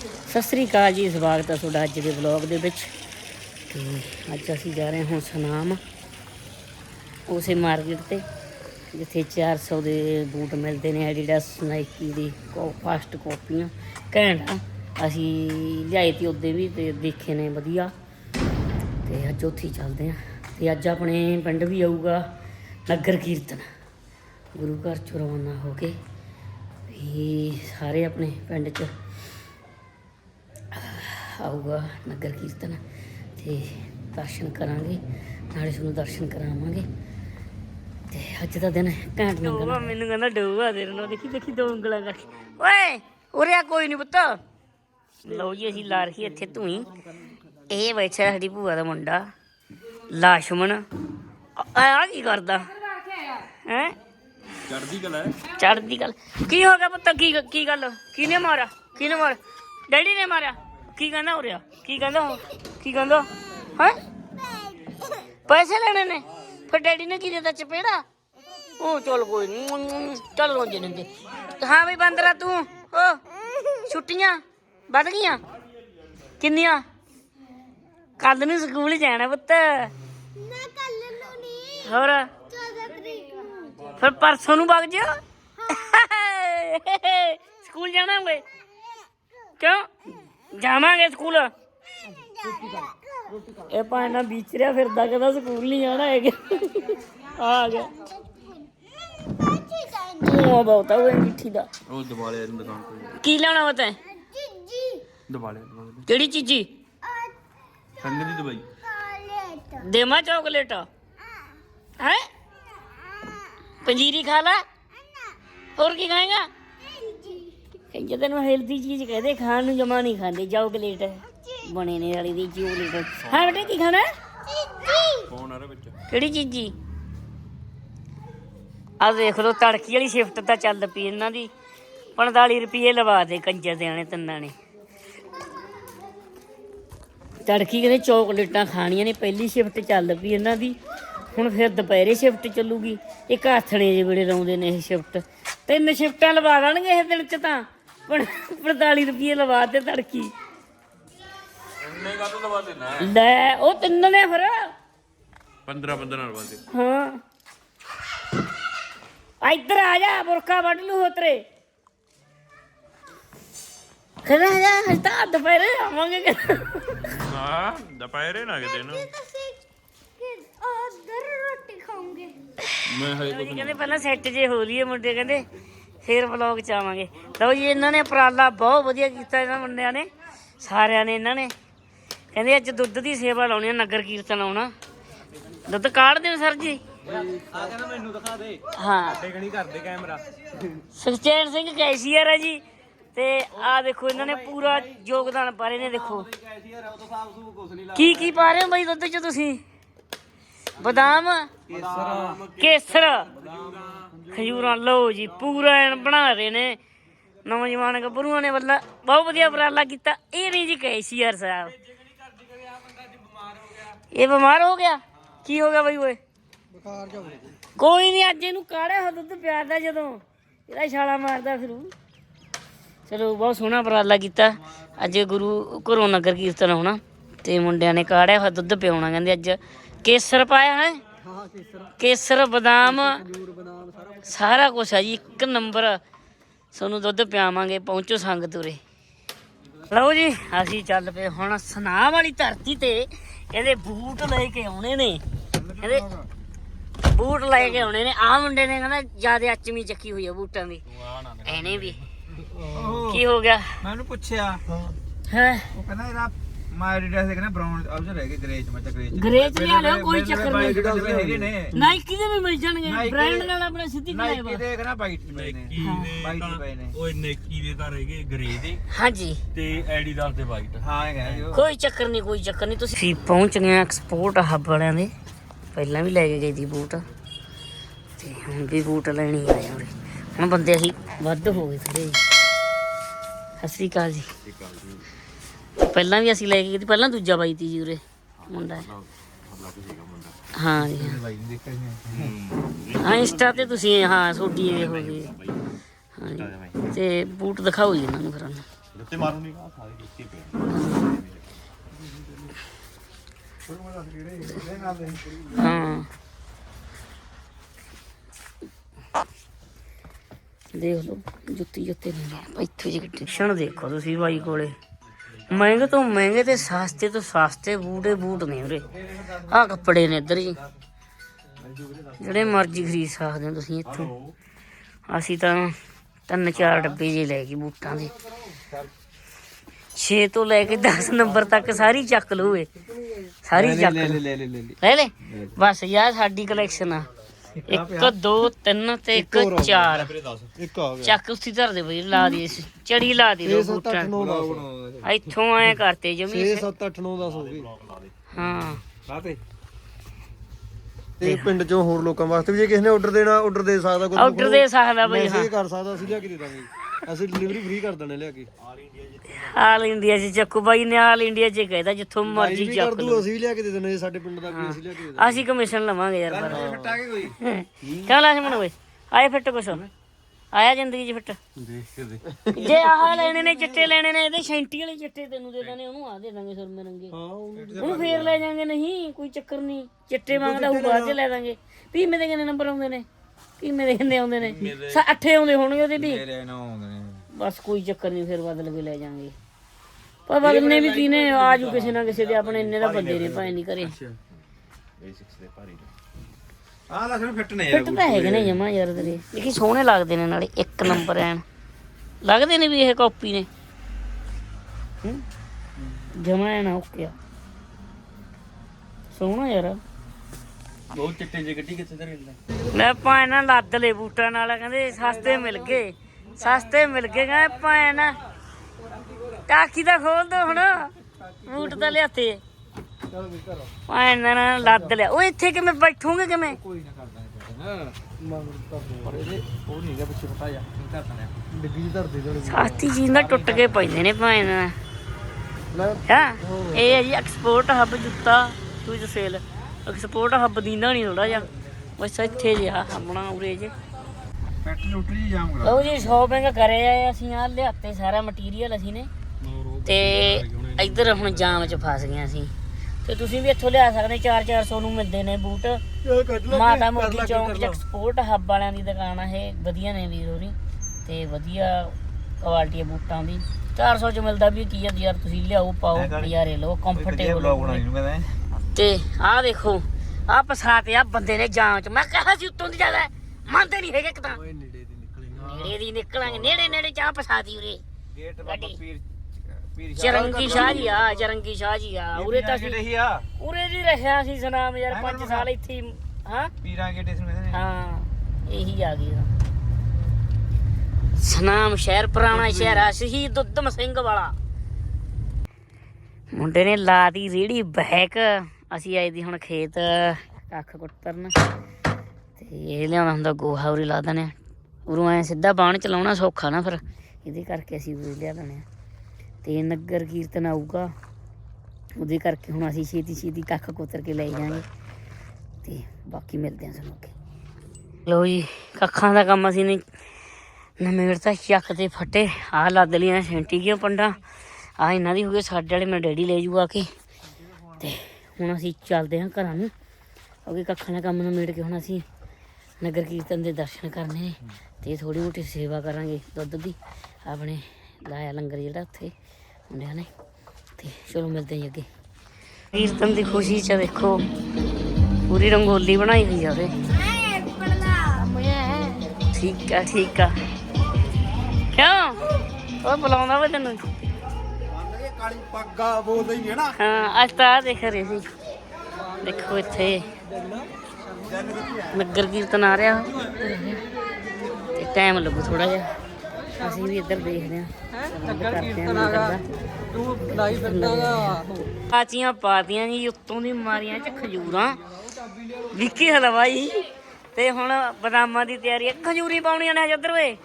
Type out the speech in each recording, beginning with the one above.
ਸਤਿ ਸ੍ਰੀ ਅਕਾਲ ਜੀ, ਸਵਾਗਤ ਹੈ ਤੁਹਾਡਾ ਅੱਜ ਦੇ ਵਲੌਗ ਦੇ ਵਿੱਚ। ਤੇ ਅੱਜ ਅਸੀਂ ਜਾ ਰਹੇ ਹਾਂ ਸਨਾਮ, ਉਸੇ ਮਾਰਕੀਟ ਤੇ, ਜਿੱਥੇ 400 ਦੇ ਬੂਟ ਮਿਲਦੇ ਨੇ ਐਡੀਡਾਸ ਨਾਈਕੀ ਦੀ ਕੋ ਫਾਸਟ ਕਾਪੀਆਂ ਘੈਂਟ ਅਸੀਂ ਲਿਆਏ ਤੇ ਉਹਦੇ ਵੀ ਤੇ ਦੇਖੇ ਨੇ, ਵਧੀਆ। ਤੇ ਅੱਜ ਉੱਥੇ ਹੀ ਚੱਲਦੇ ਆ ਤੇ ਅੱਜ ਆਪਣੇ ਪਿੰਡ ਵੀ ਆਊਗਾ, ਨਗਰ ਕੀਰਤਨ। ਗੁਰੂ ਘਰ ਚੋਂ ਰਵਾਨਾ ਹੋ ਕੇ ਵੀ ਸਾਰੇ ਆਪਣੇ ਪਿੰਡ 'ਚ ਆਊਗਾ ਨਗਰ ਕੀਰਤਨ ਤੇ ਦਰਸ਼ਨ ਕਰਾਂਗੇ ਨਾਲੇ ਤੁਹਾਨੂੰ ਦਰਸ਼ਨ ਕਰਾਵਾਂਗੇ। ਤੇ ਅੱਜ ਦਾ ਦਿਨ ਘੈਂਟ ਲੰਘਣਾ ਮੈਨੂੰ ਕਹਿੰਦਾ ਡੋਵਾ ਦੇ ਰੋ ਦੇਖੀ ਦੇਖੀ ਦੋ ਉਂਗਲਾਂ ਕਰ। ਓਏ ਉਰੇ ਆ ਕੋਈ ਨਹੀਂ ਪੁੱਤ। ਲਓ ਜੀ ਅਸੀਂ ਲਾ ਰੱਖੀ ਇੱਥੇ ਧੂਈ ਇਹ ਬੈਠਾ ਸਾਡੀ ਭੂਆ ਦਾ ਮੁੰਡਾ ਲਾਸ਼ਮਣ। ਆ ਆ ਕੀ ਕਰਦਾ? ਹੈ? ਚੜਦੀ ਕਲਾ ਹੈ। ਚੜਦੀ ਗੱਲ ਕੀ ਹੋ ਗਿਆ ਪੁੱਤ? ਕੀ ਕੀ ਗੱਲ? ਕਿਹਨੇ ਮਾਰਿਆ? ਕਿਹਨੇ ਮਾਰ ਡੈਡੀ ਨੇ ਮਾਰਿਆ? ਕੀ ਕਹਿੰਦਾ ਹੋ ਰਿਹਾ ਕੀ ਕਹਿੰਦਾ ਉਹ? ਕੀ ਕਹਿੰਦਾ? ਹੈ? ਪੈਸੇ ਲੈਣੇ ਨੇ? ਫਿਰ ਡੈਡੀ ਨੇ ਕੀ ਦਿੱਤਾ? ਚਪੇੜਾ? ਉਹ ਚਲ ਕੋਈ ਨਹੀਂ ਚੱਲ ਰੋਂਦੇ ਨੇ ਹਾਂ ਵੀ ਬੰਦਰਾ ਤੂੰ। ਓ ਛੁੱਟੀਆਂ ਵੱਧ ਗਈਆਂ? ਕਿੰਨੀਆਂ? ਕੱਲ ਨੂੰ ਸਕੂਲ ਜਾਣਾ ਪੁੱਤ। ਮੈਂ ਕੱਲ ਨੂੰ ਨਹੀਂ ਹੋਰ? 14 ਤਰੀਕ ਨੂੰ। ਫਿਰ ਪਰਸੋਂ ਨੂੰ ਵਗ ਜਾ ਸਕੂਲ ਜਾਣਾ ਹੋਵੇ? ਕਿਉਂ? ਜਾਵਾਂਗੇ ਸਕੂਲ। ਇਹ ਪਾਣਾ ਵਿਚ ਰਿਹਾ ਫਿਰਦਾ ਕਹਿੰਦਾ ਸਕੂਲ ਨਹੀਂ ਜਾਣਾ ਹੈਗਾ। ਆ ਗਿਆ। ਉਹ ਬਹੁਤ ਉਹ ਮਿੱਠੀ ਦਾ। ਉਹ ਦਵਾਲੇ ਨੂੰ ਦੁਕਾਨ ਕੋਲ ਕੀ ਲੈਣਾ ਬਤਾ ਦਵਾਲੇ ਕਿਹੜੀ ਚੀਜ਼ੀ? ਠੰਡ ਦੀ ਦਵਾਈ। ਦੇਮਾ ਚਾਕਲੇਟ? ਹੈ। ਪੰਜੀਰੀ ਖਾ ਲੈ। ਹੋਰ ਕੀ ਖਾਏਗਾ? ਕਹਿੰਦੇ ਤੈਨੂੰ ਹੈਲਦੀ ਚੀਜ਼ ਕਹਦੇ ਖਾਣ ਨੂੰ ਜਮਾ ਨਹੀਂ ਖਾਂਦੇ ਚਾਕਲੇਟ ਬਣੇ ਨੇ ਵਾਲੀ ਦੀ ਚਾਕਲੇਟ ਹਾਂ ਬੇਟੇ ਕੀ ਖਾਣਾ? ਫੋਨ ਆ ਰਿਹਾ ਵਿੱਚ। ਕਿਹੜੀ ਚੀਜ਼ੀ ਆ ਦੇਖ ਲਓ ਤੜਕੀ ਵਾਲੀ ਸ਼ਿਫਟ ਤਾਂ ਚੱਲ ਪਈ ਇਹਨਾਂ ਦੀ। 45 ਰੁਪਏ ਲਵਾ ਦੇ ਕੰਜਰ ਦੇਣੇ ਤਿੰਨਾਂ ਨੇ। ਤੜਕੀ ਕਹਿੰਦੇ ਚੌਕਲੇਟਾਂ ਖਾਣੀਆਂ ਨੇ ਪਹਿਲੀ ਸ਼ਿਫਟ ਚੱਲ ਪਈ ਇਹਨਾਂ ਦੀ। ਹੁਣ ਫਿਰ ਦੁਪਹਿਰੇ ਸ਼ਿਫਟ ਚੱਲੂਗੀ। ਇੱਕ ਆਥਣੇ ਜਿਹੇ ਵੇਲੇ ਲਾਉਂਦੇ ਨੇ ਇਹ ਸ਼ਿਫਟ ਤਿੰਨ ਸ਼ਿਫਟਾਂ ਲਵਾ ਦੇਣਗੇ ਇਹ ਦਿਨ ਚ ਤਾਂ। 45 ਰੁਪਏ ਲਵਾ ਤੇ ਤੜਕੀ। ਇੰਨੇ ਕਾ ਤੋਂ ਦਵਾ ਦੇਣਾ ਲੈ ਉਹ ਤਿੰਨ ਨੇ ਫਿਰ। 15 15 ਨਾਲ ਬੰਦੇ ਹਾਂ। ਆ ਇੱਧਰ ਆ ਜਾ ਬੁਰਕਾ ਵੱਢ ਲੂ ਹੋਤਰੇ ਖੜਾ ਜਾ ਹਸਤਾ ਦੁਪਹਿਰੇ ਆਵਾਂਗੇ ਨਾ। ਦੁਪਹਿਰੇ ਨਾ ਕਿਤੇ ਨਾ। ਉਧਰ ਰੋਟੀ ਖਾਓਗੇ ਮੈਂ ਹਜੇ ਕਹਿੰਦੇ ਪਹਿਲਾਂ ਸੈੱਟ ਜੇ ਹੋ ਲਈਏ ਮੁੰਡੇ ਕਹਿੰਦੇ। ਫੇਰ ਵਲੌਗ ਚ ਆਵਾਂਗੇ। ਲਓ ਜੀ ਇਹਨਾਂ ਨੇ ਉਪਰਾਲਾ ਬਹੁਤ ਵਧੀਆ ਕੀਤਾ ਇਹਨਾਂ ਮੁੰਡਿਆਂ ਨੇ ਸਾਰਿਆਂ ਨੇ ਇਹਨਾਂ ਨੇ। ਕਹਿੰਦੇ ਅੱਜ ਦੁੱਧ ਦੀ ਸੇਵਾ ਲਾਉਣੀ ਆ ਨਗਰ ਕੀਰਤਨ ਆਉਣਾ ਦੁੱਧ ਕਾੜ ਦੇਣ ਸਰ ਜੀ। ਆ ਕਹਿੰਦਾ ਮੈਨੂੰ ਦਿਖਾ ਦੇ ਹਾਂ। ਟੇਕਣੀ ਕਰਦੇ ਕੈਮਰਾ ਸੁਖਚੈਨ ਸਿੰਘ ਕੈਸ਼ੀਅਰ ਹੈ ਜੀ ਤੇ ਆ ਦੇਖੋ ਇਹਨਾਂ ਨੇ ਪੂਰਾ ਯੋਗਦਾਨ ਪਾ ਰਹੇ ਨੇ ਦੇਖੋ। ਕੀ ਕੀ ਪਾ ਰਹੇ ਹੋ ਬਾਈ ਦੁੱਧ ਚ ਤੁਸੀਂ? ਬਦਾਮ? ਕੇਸਰ। ਖਜੂਰਾਂ ਲਓ ਜੀ ਪੂਰਾ ਐਨ ਬਣਾ ਰਹੇ ਨੇ। ਨੌਜਵਾਨ ਗੱਭਰੂਆਂ ਨੇ ਵੱਲਾ ਬਹੁਤ ਵਧੀਆ ਉਪਰਾਲਾ ਕੀਤਾ। ਇਹ ਨਹੀਂ ਜੀ ਕੈਸ਼ੀਅਰ ਸਾਹਿਬ। ਇਹ ਬਿਮਾਰ ਹੋ ਗਿਆ? ਕੀ ਹੋ ਗਿਆ ਬਈ ਓਏ? ਬੁਖਾਰ ਜਾ। ਕੋਈ ਨਹੀਂ ਅੱਜ ਇਹਨੂੰ ਕਾੜਾ ਹੋ ਦੁੱਧ ਪਿਆਰਦਾ ਜਦੋਂ। ਇਹਦਾ ਛਾਲਾ ਮਾਰਦਾ ਫਿਰੂ ਚਲੋ ਬਹੁਤ ਸੋਹਣਾ ਉਪਰਾਲਾ ਕੀਤਾ। ਅੱਜ ਗੁਰੂ ਘਰੋਂ ਨਗਰ ਕੀਰਤਨ ਆਉਣਾ ਤੇ ਮੁੰਡਿਆਂ ਨੇ ਕਾੜਿਆ ਹੋਇਆ ਦੁੱਧ ਪਿਆਉਣਾ ਕਹਿੰਦੇ ਅੱਜ ਕੇਸਰ ਪਾਇਆ ਹੈ। ਹਾਂ ਕੇਸਰ ਕੇਸਰ ਬਦਾਮ ਸਾਰਾ ਸਾਰਾ ਕੁਝ ਹੈ ਜੀ ਇੱਕ ਨੰਬਰ। ਤੁਹਾਨੂੰ ਦੁੱਧ ਪਿਆਵਾਂਗੇ ਪਹੁੰਚੋ ਸੰਗਤ ਉਰੇ। ਲਓ ਜੀ ਅਸੀਂ ਚੱਲ ਪਏ ਹੁਣ ਸਨਾਹ ਵਾਲੀ ਧਰਤੀ ਤੇ। ਕਹਿੰਦੇ ਬੂਟ ਲੈ ਕੇ ਆਉਣੇ ਨੇ। ਕਹਿੰਦੇ ਬੂਟ ਲੈ ਕੇ ਆਉਣੇ ਨੇ। ਆ ਮੁੰਡੇ ਨੇ ਕਹਿੰਦਾ ਜ਼ਿਆਦਾ ਅੱਚਮੀ ਚੱਕੀ ਹੋਈ ਆ ਬੂਟਾਂ ਦੀ। ਐਨੇ ਵੀ। ਕੀ ਹੋ ਗਿਆ? ਮੈਂ ਉਹਨੂੰ ਪੁੱਛਿਆ। ਹੈ? ਉਹ ਕਹਿੰਦਾ ਇਹਦਾ ਮਾਇਰ ਡੈਸ ਦੇ ਕਹਿੰਦਾ ਬ੍ਰਾਊਨ ਆਉਜਰ ਹੈਗੇ ਗ੍ਰੇ ਚ ਮੈਂ ਤਾਂ ਗ੍ਰੇ ਚ। ਗ੍ਰੇ ਚ ਲਿਆ ਲਿਓ ਕੋਈ ਚੱਕਰ ਨਹੀਂ। ਨਹੀਂ ਹੈਗੇ ਨੇ। ਨਾਈਕੀ ਦੇ ਵੀ ਮਿਲ ਜਾਣਗੇ ਬ੍ਰਾਂਡ ਨਾਲ ਆਪਣੇ ਸਿੱਧੀ ਕਲਾਈ ਨਾਈਕੀ ਦੇ ਕਹਿੰਦਾ ਵਾਈਟ ਚ ਪਏ ਨੇ। ਵਾਈਟ ਚ ਪਏ ਨੇ। ਓਏ ਨੇਕੀ ਦੇ ਤਾਂ ਰਹਿ ਗਏ ਗ੍ਰੇ ਦੇ। ਹਾਂਜੀ। ਤੇ ਐਡੀਦਾਸ ਦੇ ਵਾਈਟ ਹਾਂ ਇਹ ਕਹਿੰਦਾ। ਕੋਈ ਚੱਕਰ ਨਹੀਂ ਕੋਈ ਚੱਕਰ ਨਹੀਂ। ਤੁਸੀਂ ਪਹੁੰਚ ਗਏ ਐਕਸਪੋਰਟ ਹੱਬ ਵਾਲਿਆਂ ਦੇ। ਪਹਿਲਾਂ ਵੀ ਲੈ ਕੇ ਗਏ ਸੀ ਬੂਟ ਤੇ ਹੁਣ ਵੀ ਬੂਟ ਲੈਣੀ ਆਏ ਉਰੇ ਹੁਣ ਬੰਦੇ ਅਸੀਂ ਵੱਧ ਹੋ ਗਏ ਥੋੜੇ ਸਤਿ ਸ੍ਰੀ ਅਕਾਲ ਜੀ। ਪਹਿਲਾਂ ਵੀ ਅਸੀਂ ਲੈ ਕੇ ਗਏ ਸੀ ਪਹਿਲਾਂ ਦੂਜਾ ਬਾਈ ਤੀ ਜੀ ਉਰੇ ਮੁੰਡਾ ਹੈ। ਹਾਂ ਜੀ ਹਾਂ। ਬਾਈ ਨੂੰ ਦੇਖਿਆ ਸੀ ਹਾਂ ਇੰਸਟਾ ਤੇ ਤੁਸੀਂ ਹਾਂ ਸੋਡੀ ਇਹ ਹੋ ਗਈ ਹਾਂ ਜੀ। ਤੇ ਬੂਟ ਦਿਖਾਓ ਜੀ ਇਹਨਾਂ ਨੂੰ ਫਿਰ ਉਹਨੂੰ ਜੁੱਤੇ ਮਾਰੂ ਨਹੀਂ ਆ ਸਾਰੇ ਜੁੱਤੇ ਪਏ ਹਾਂ ਦੇਖ ਲਓ ਜੁੱਤੀ ਜੁੱਤੇ ਨਹੀਂ ਇੱਥੇ ਜੀ ਦੇਖੋ ਤੁਸੀਂ ਬਾਈ ਕੋਲੇ ਮਹਿੰਗੇ ਤੋਂ ਮਹਿੰਗੇ ਤੇ ਸਸਤੇ ਤੋਂ ਸਸਤੇ ਬੂਟੇ ਬੂਟ ਨੇ ਉਰੇ। ਆਹ ਕੱਪੜੇ ਨੇ ਇੱਧਰ ਜੀ। ਜਿਹੜੇ ਮਰਜ਼ੀ ਖਰੀਦ ਸਕਦੇ ਹੋ ਤੁਸੀਂ ਇੱਥੋਂ। ਅਸੀਂ ਤਾਂ ਤਿੰਨ ਚਾਰ ਡੱਬੇ ਜੇ ਲੈ ਗਏ ਬੂਟਾਂ ਦੇ। 6 ਤੋਂ ਲੈ ਕੇ 10 ਨੰਬਰ ਤੱਕ ਸਾਰੀ ਚੱਕ ਲਓ ਏ ਸਾਰੀ ਚੱਕ ਲੈ ਲੈ ਲੈ ਲੈ ਲੈ ਲੈ। ਬਸ ਯਾਰ ਸਾਡੀ ਕਲੈਕਸ਼ਨ ਆ। 1 2 3 ਤੇ 1 4 ਇੱਕ ਆ ਗਿਆ। ਚੱਕ ਉੱਥੇ ਧਰ ਦੇ ਬਈ ਲਾ ਦੀ ਚੜੀ ਲਾ ਦੀ ਦੋ ਬੂਟਾਂ। 9 10 ਇੱਥੋਂ ਐ ਕਰਤੇ ਜਮੀ। 7 8 9 10 ਹੋ ਗਏ ਹਾਂ। ਕਾਤੇ ਤੇ। ਪਿੰਡ ਚੋਂ ਹੋਰ ਲੋਕਾਂ ਵਾਸਤੇ ਵੀ ਜੇ ਕਿਸੇ ਨੇ ਆਰਡਰ ਦੇਣਾ ਆਰਡਰ ਦੇ ਸਕਦਾ ਕੋਈ ਆਰਡਰ ਦੇ ਸਕਦਾ ਬਈ ਹਾਂ। ਮੈਸੇਜ ਕਰ ਸਕਦਾ ਅਸੀਂ ਲਿਆ ਕੇ ਦੇ ਦਾਂਗੇ। ਅਸੀਂ ਡਿਲੀਵਰੀ ਫ੍ਰੀ ਕਰ ਦਿੰਦੇ ਲਿਆ ਕੇ। ਆਲ ਇੰਡੀਆ ਚ ਚੱਕੂ ਬਾਈ ਨੇ ਆਲ ਇੰਡੀਆ ਚ ਕਹਿਦਾ ਜਿੱਥੋਂ ਮਰਜ਼ੀ ਵੀ ਕਰ ਚੱਕ ਦੂ ਲਓ। ਅਸੀਂ ਵੀ ਲਿਆ ਕੇ ਦੇ ਦਿੰਦੇ ਜੇ ਸਾਡੇ ਪਿੰਡ ਦਾ ਕੋਈ ਅਸੀਂ ਲਿਆ ਕੇ ਦੇ ਅਸੀਂ ਕਮਿਸ਼ਨ ਲਵਾਂਗੇ ਯਾਰ ਪਰ ਫਿੱਟਾ ਕੇ ਕੋਈ? ਕਿਉਂ ਲਾਸ਼ ਓਏ ਆਏ ਫਿੱਟ ਕੁਛ? ਆਇਆ ਜ਼ਿੰਦਗੀ 'ਚ ਫਿੱਟ? ਦੇਖ ਕੇ ਦੇ। ਜੇ ਆਹ ਲੈਣੇ ਨੇ ਚਿੱਟੇ ਲੈਣੇ ਨੇ ਇਹਦੇ ਸ਼ੈਂਟੀ ਵਾਲੇ ਚਿੱਟੇ ਤੈਨੂੰ ਦੇ ਦੇਣੇ ਉਹਨੂੰ ਆ ਦੇ ਦਾਂਗੇ ਸੁਰਮੇ ਰੰਗੇ। ਹਾਂ ਉਹ ਉਹਨੂੰ ਫੇਰ ਲੈ ਜਾਾਂਗੇ ਨਹੀਂ ਕੋਈ ਚੱਕਰ ਨਹੀਂ। ਚਿੱਟੇ ਮੰਗਦਾ ਉਹ ਬਾਅਦ ਚ ਲੈ ਦਾਂਗੇ। ਭੀਮੇ ਦੇ ਕਿੰਨੇ ਨੰਬਰ ਆਉਂਦੇ ਨੇ? ਭੀਮੇ ਦੇ ਕਿੰਨੇ ਆਉਂਦੇ ਨੇ? ਸਾ- ਅੱਠੇ ਆਉਂਦੇ ਹੋਣਗੇ ਉਹਦੇ ਵੀ। ਤੇਰੇ ਨਾ ਆਉਂਦੇ ਨੇ। ਬਸ ਕੋਈ ਚੱਕਰ ਨਹੀਂ ਫਿਰ ਬਦਲ ਕੇ ਲੈ ਜਾਾਂਗੇ ਪਰ ਬਦਲਨੇ ਵੀ ਕੀ ਨੇ ਆਜੂ ਕਿਸੇ ਨਾ ਕਿਸੇ ਦੇ ਆਪਣੇ ਇੰਨੇ ਦਾ ਬੰਦੇ ਨੇ ਭਾਵੇਂ ਨਹੀਂ ਕਰੇ। ਬੇਸਿਕਸ ਦੇ ਭਾਰੀ ਆਹ ਲੱਖ ਨੂੰ ਫਿੱਟ ਨੇ ਯਾਰ ਫਿੱਟ ਤਾਂ ਹੈਗੇ ਨੇ ਜਮਾ ਯਾਰ ਤੇਰੇ। ਦੇਖੀ ਸੋਹਣੇ ਲੱਗਦੇ ਨੇ ਨਾਲੇ ਇੱਕ ਨੰਬਰ ਐਨ। ਲੱਗਦੇ ਨੇ ਵੀ ਇਹ ਕਾਪੀ ਨੇ? ਜਮਾ ਐਨ ਓਕੇ ਆ। ਸੋਹਣਾ ਯਾਰ। ਬਹੁਤ ਚਿੱਟੇ ਗੱਡੀ ਕਿੱਥੇ ਲੈ ਨਾ ਲੱਦ ਲੈ ਬੂਟਾਂ ਨਾਲ ਕਹਿੰਦੇ ਸਸਤੇ ਮਿਲ ਗਏ ਸਸਤੇ ਮਿਲ ਗਏ ਕਹਿੰਦੇ ਪਾਏ ਨਾ ਟਾਕੀ ਤਾਂ ਖੋਲ ਦੋ ਹੁਣ ਬੂਟ ਤਾਂ ਲਿਆਤੇ ਪਾਏ ਨਾ ਲੱਦ ਲਿਆ ਉਹ ਇੱਥੇ ਕਿਵੇਂ ਬੈਠੋਗੇ ਕਿਵੇਂ? ਕੋਈ ਨਾ ਕਰਦਾ ਜਾ ਜੀ ਦੇ ਟੁੱਟ ਕੇ ਪੈਂਦੇ ਨੇ ਪਾਏ ਨਾ ਹਾਂ? ਇਹ ਹੈ ਜੀ ਐਕਸਪੋਰਟ ਹੱਬ ਜੁੱਤਾ ਸ਼ੂਜ਼ ਸੇਲ ਐਕਸਪੋਰਟ ਹੱਬ ਦੀਂਦਾ ਨਹੀਂ ਥੋੜਾ ਜਿਹਾ। ਬਸ ਇੱਥੇ ਜਿਹਾ ਆਪਣਾ ਉਰੇ ਜੇ। ਪੈਟ ਲੁੱਟਰੀ ਜਾਮ ਕਰਾ ਲਓ ਜੀ ਸ਼ਾਪਿੰਗ ਕਰੇ ਆਏ ਅਸੀਂ ਆ ਲਿਆਤੇ ਸਾਰਾ ਮਟੀਰੀਅਲ ਅਸੀਂ ਨੇ। ਤੇ ਇੱਧਰ ਹੁਣ ਜਾਮ 'ਚ ਫਸ ਗਏ ਅਸੀਂ। ਤੇ ਤੁਸੀਂ ਵੀ ਇੱਥੋਂ ਲਿਆ ਸਕਦੇ 4-400 ਨੂੰ ਮਿਲਦੇ ਨੇ ਬੂਟ। ਮਾਤਾ ਮੋਤੀ ਚੌਂਕ 'ਚ ਐਕਸਪੋਰਟ ਹੱਬ ਵਾਲਿਆਂ ਦੀ ਦੁਕਾਨ ਆ ਇਹ ਵਧੀਆ ਨੇ ਵੀਰ ਹੋਰੀ ਤੇ ਵਧੀਆ ਕੁਆਲਿਟੀ ਬੂਟਾਂ ਦੀ। 400 ਚ ਮਿਲਦਾ ਵੀ ਕੀ ਯਾਰ ਤੁਸੀਂ ਲਿਆਓ ਪਾਓ ਲਓ ਵਧੀਆ ਕੰਫਰਟੇਬਲ ਤੇ ਆਹ ਦੇਖੋ ਆਹ ਪਸਾਤੇ ਆ ਬੰਦੇ ਨੇ ਜਾਮ 'ਚ ਮੈਂ ਕਿਹਾ ਸੀ ਉੱਤੋਂ ਦੀ ਜ਼ਿਆਦਾ ਮੰਨਦੇ ਨਹੀਂ ਹੈਗੇ ਇੱਕ ਤਾਂ। ਓਏ ਨੇੜੇ ਦੀ ਨਿਕਲੇਗਾ। ਨੇੜੇ ਦੀ ਨਿਕਲਾਂਗੇ ਨੇੜੇ ਨੇੜੇ ਚਾਹ ਪਸਾਤੀ ਉਰੇ। ਗੇਟ ਬਾਬਾ ਪੀਰ ਪੀਰ ਚਰੰਗੀ ਸ਼ਾਹ ਜੀ ਆ ਚਰੰਗੀ ਸ਼ਾਹ ਜੀ ਆ ਉਰੇ ਤਾਂ ਸੀ ਆ ਉਰੇ ਜੀ ਰਹਿਆ ਸੀ ਸਨਾਮ ਯਾਰ 5 ਸਾਲ ਇੱਥੇ ਹੀ, ਪੀਰਾਂ ਗੇਟ ਇਸ ਨੇ ਹਾਂ ਇਹੀ ਆ ਗਈ ਸਨਾਮ ਸ਼ਹਿਰ ਪੁਰਾਣਾ ਸ਼ਹਿਰ ਆ ਸ਼ਹੀਦ ਉਦਮ ਸਿੰਘ ਵਾਲਾ। ਮੁੰਡੇ ਨੇ ਲਾਤੀ ਰੇੜੀ ਬਹਿਕ। ਅਸੀਂ ਆਏ ਦੀ ਹੁਣ ਖੇਤ, ਕੱਖ ਕੁੱਤਰਨ ਤੇ ਇਹ ਲਿਆਉਣਾ ਹੁੰਦਾ ਗੋਹਾ ਉਰੇ ਲਾ ਦਨੇ ਉਰੋਂ ਐ ਸਿੱਧਾ ਬਾਣ ਚਲਾਉਣਾ ਸੌਖਾ ਨਾ ਫਿਰ। ਇਹਦੇ ਕਰਕੇ ਅਸੀਂ ਉਰੇ ਲਿਆ ਦਨੇ ਆ। ਤੇ ਨਗਰ ਕੀਰਤਨ ਆਊਗਾ। ਉਹਦੇ ਕਰਕੇ ਹੁਣ ਅਸੀਂ ਛੇਤੀ ਛੇਤੀ ਕੱਖ ਕੁੱਤਰ ਕੇ ਲੈ ਜਾਾਂਗੇ ਤੇ ਬਾਕੀ ਮਿਲਦੇ ਹਾਂ ਸਾਨੂੰ ਅੱਗੇ। ਲੋ ਜੀ, ਕੱਖਾਂ ਦਾ ਕੰਮ ਅਸੀਂ ਨੇ ਨਮੇੜਤਾ ਚੱਕ ਤੇ ਫੱਟੇ। ਆ ਲੱਦ ਲੀਆਂ ਸੈਂਟੀ ਕਿਉਂ ਪੰਡਾ। ਆ ਇਹਨਾਂ ਦੀ ਹੋ ਗਈ, ਸਾਡੇ ਵਾਲੇ ਮੇਰੇ ਡੈਡੀ ਲੈ ਜੂ ਆ ਕੇ। ਤੇ ਹੁਣ ਅਸੀਂ ਚੱਲਦੇ ਹਾਂ ਘਰਾਂ ਨੂੰ। ਕਿਉਂਕਿ ਕੱਖਾਂ ਦਾ ਕੰਮ ਨਮੇੜ ਕੇ ਹੁਣ ਅਸੀਂ ਨਗਰ ਕੀਰਤਨ ਦੇ ਦਰਸ਼ਨ ਕਰਨੇ ਨੇ ਤੇ ਥੋੜੀ ਮੋਟੀ ਸੇਵਾ ਕਰਾਂਗੇ ਦੁੱਧ ਦੀ। ਆਪਣੇ ਲਾਇਆ ਲੰਗਰ ਜਿਹੜਾ ਉੱਥੇ ਮੁੰਡਿਆਂ ਨੇ। ਤੇ ਚਲੋ ਮਿਲਦੇ ਹਾਂ ਅੱਗੇ। ਕੀਰਤਨ ਦੀ ਖੁਸ਼ੀ ਚ ਦੇਖੋ ਪੂਰੀ ਰੰਗੋਲੀ ਬਣਾਈ ਹੋਈ ਆ ਉਹਦੇ ਠੀਕ ਆ ਠੀਕ ਆ। ਕਿਉਂ? ਉਹ ਬੁਲਾਉਂਦਾ ਵਾ ਤੈਨੂੰ। ਕਾਲੀ ਪੱਗਾ ਬੋਲਦਾ ਹੀ ਹੈ ਨਾ। ਹਾਂ ਅੱਜ ਤਾਂ ਆਹ ਦੇਖ ਰਹੇ ਸੀ। ਦੇਖੋ ਇੱਥੇ। ਨਗਰ ਕੀਰਤਨ ਆ ਰਿਹਾ। ਤੇ ਟਾਈਮ ਲੱਗੂ ਥੋੜਾ ਜਿਹਾ। ਅਸੀਂ ਵੀ ਇੱਧਰ ਦੇਖਦੇ ਹਾਂ। ਨਗਰ ਕੀਰਤਨ ਆ ਰਿਹਾ ਤੂੰ ਲਾਈ ਫਿਰਦਾਗਾ ਪਾਚੀਆਂ ਪਾਤੀਆਂ ਜੀ ਉੱਤੋਂ ਦੀ ਮਾਰੀਆਂ ਚ ਖਜੂਰਾਂ। ਵਿੱਕੀ ਹਲਵਾਈ। ਤੇ ਹੁਣ ਬਦਾਮਾਂ ਦੀ ਤਿਆਰੀ ਹੈ ਖਜੂਰੀ ਪਾਉਣੀਆਂ ਨੇ ਹਜੇ ਉੱਧਰ ਵੇ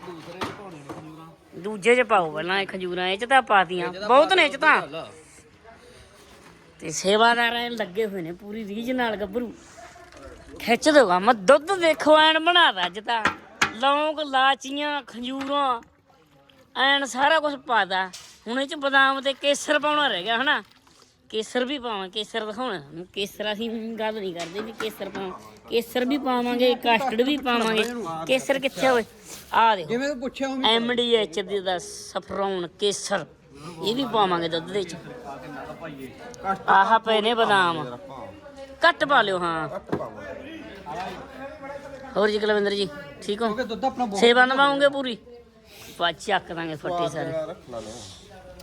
ਦੂਜੇ ਚ ਪਾਓ ਪਹਿਲਾਂ ਇਹ ਖਜੂਰਾਂ ਇਹ ਚ ਤਾਂ ਪਾਤੀਆਂ ਬਹੁਤ ਨੇ ਇਹ ਚ ਤਾਂ। ਤੇ ਸੇਵਾਦਾਰ ਐਨ ਲੱਗੇ ਹੋਏ ਨੇ ਪੂਰੀ ਰੀਝ ਨਾਲ ਗੱਭਰੂ। ਖਿੱਚ ਦੋਗਾ ਮੈਂ ਦੁੱਧ ਦੇਖੋ ਐਨ ਬਣਾਦਾ ਅੱਜ ਤਾਂ। ਲੌਂਗ ਲਾਚੀਆਂ ਖਜੂਰਾਂ ਐਨ ਸਾਰਾ ਕੁਝ ਪਾਦਾ ਹੁਣ ਇਹ ਚ ਬਦਾਮ ਤੇ ਕੇਸਰ ਪਾਉਣਾ ਰਹਿ ਗਿਆ ਹਨਾ? ਕੇਸਰ ਵੀ ਪਾਵਾਂ ਕੇਸਰ ਦਿਖਾਉਣਾ। ਕੇਸਰ ਅਸੀਂ ਗੱਲ ਨਹੀਂ ਕਰਦੇ ਵੀ ਕੇਸਰ ਪਾਵਾਂ। ਕੇਸਰ ਵੀ ਪਾਵਾਂਗੇ ਕਸਟਰਡ ਵੀ ਪਾਵਾਂਗੇ। ਕੇਸਰ ਕਿੱਥੇ ਹੋਏ ਆ ਦੇਖੋ। ਜਿਵੇਂ ਤੂੰ ਪੁੱਛਿਆ ਉਹ ਐਮਡੀਐਚ ਦੀ ਦਾ ਸਫਰੌਨ ਕੇਸਰ। ਇਹ ਵੀ ਪਾਵਾਂਗੇ ਦੁੱਧ ਦੇ ਚ ਆਹ ਪਏ ਨੇ ਬਦਾਮ। ਘੱਟ ਪਾ ਲਿਓ ਹਾਂ। ਹੋਰ ਜੀ ਕੁਲਵਿੰਦਰ ਜੀ ਠੀਕ ਹੋ? ਸੇਵਾ ਨਿਭਾਉਂਗੇ ਪੂਰੀ? ਪਾ ਚੱਕ ਦਾਂਗੇ ਫੱਟੇ ਸਾਰੇ।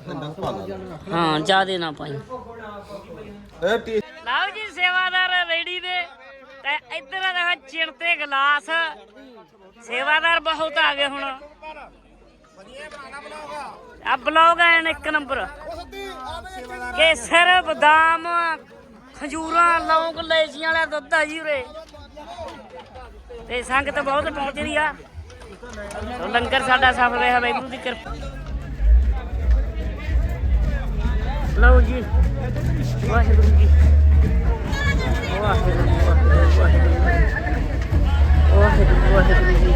ਲਾ ਲਓ ਹਾਂ ਜਿਆਦੇ ਨਾ ਪਾਈ। ਇਹ ਟੀ ਲਓ ਜੀ ਸੇਵਾਦਾਰ ਰੈਡੀ ਨੇ ਤੇ ਇੱਧਰ ਦੇਖ ਚਿਣਤੇ ਗਲਾਸ। ਸੇਵਾਦਾਰ ਬਹੁਤ ਆ ਗਏ ਹੁਣ। ਆ ਬਲੌਗ ਆਏ ਨੇ ਇੱਕ ਨੰਬਰ। ਕੇਸਰ ਬਦਾਮ ਖਜੂਰਾਂ ਲੌਂਗ ਲੈਚੀਆਂ ਵਾਲਾ ਦੁੱਧ ਆ ਜੀ ਉਰੇ। ਤੇ ਸੰਗਤ ਬਹੁਤ ਪਹੁੰਚਦੀ ਆ। ਤੇ ਲੰਗਰ ਸਾਡਾ ਸਫਲ ਰਿਹਾ ਵਾਹਿਗੁਰੂ ਦੀ ਕਿਰਪਾ। ਲਓ ਜੀ। ਵਾਹਿਗੁਰੂ ਜੀ। ਵਾਹਿਗੁਰੂ ਜੀ, ਵਾਹਿਗੁਰੂ ਵਾਹਿਗੁਰੂ ਵਾਹਿਗੁਰੂ ਵਾਹਿਗੁਰੂ ਜੀ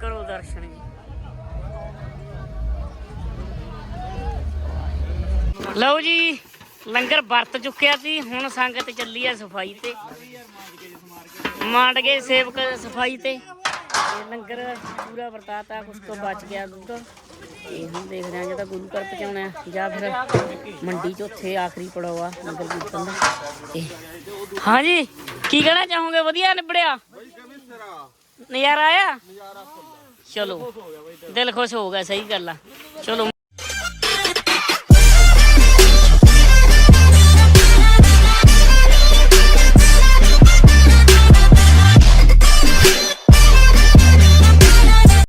ਕਰੋ ਦਰਸ਼ਨ ਜੀ। ਲਓ ਜੀ, ਲੰਗਰ ਵਰਤ ਚੁੱਕਿਆ ਸੀ, ਹੁਣ ਸੰਗਤ ਚੱਲੀ ਆ ਸਫ਼ਾਈ ਤੇ। ਮਾਂਡ ਗਏ ਸੇਵਕ ਸਫ਼ਾਈ ਤੇ। ਤੇ ਲੰਗਰ ਪੂਰਾ ਵਰਤਾਤਾ, ਕੁਛ ਤੋਂ ਬਚ ਗਿਆ ਦੁੱਧ। ਤੇ ਹੁਣ ਦੇਖ ਰਹੇ ਹਾਂ ਗੁਰੂ ਘਰ ਪਹੁੰਚਾਉਣਾ ਜਾਂ ਫਿਰ ਮੰਡੀ 'ਚ ਉੱਥੇ ਆਖਰੀ ਪੜਾਵਾ ਨਗਰ ਕੀਰਤਨ ਦਾ। ਤੇ ਹਾਂਜੀ, ਕੀ ਕਹਿਣਾ ਚਾਹੋਗੇ? ਵਧੀਆ ਨਿਬੜਿਆ? ਨਜ਼ਾਰਾ ਆਇਆ? ਚਲੋ, ਦਿਲ ਖੁਸ਼ ਹੋ ਗਿਆ, ਸਹੀ ਗੱਲ ਆ। ਚਲੋ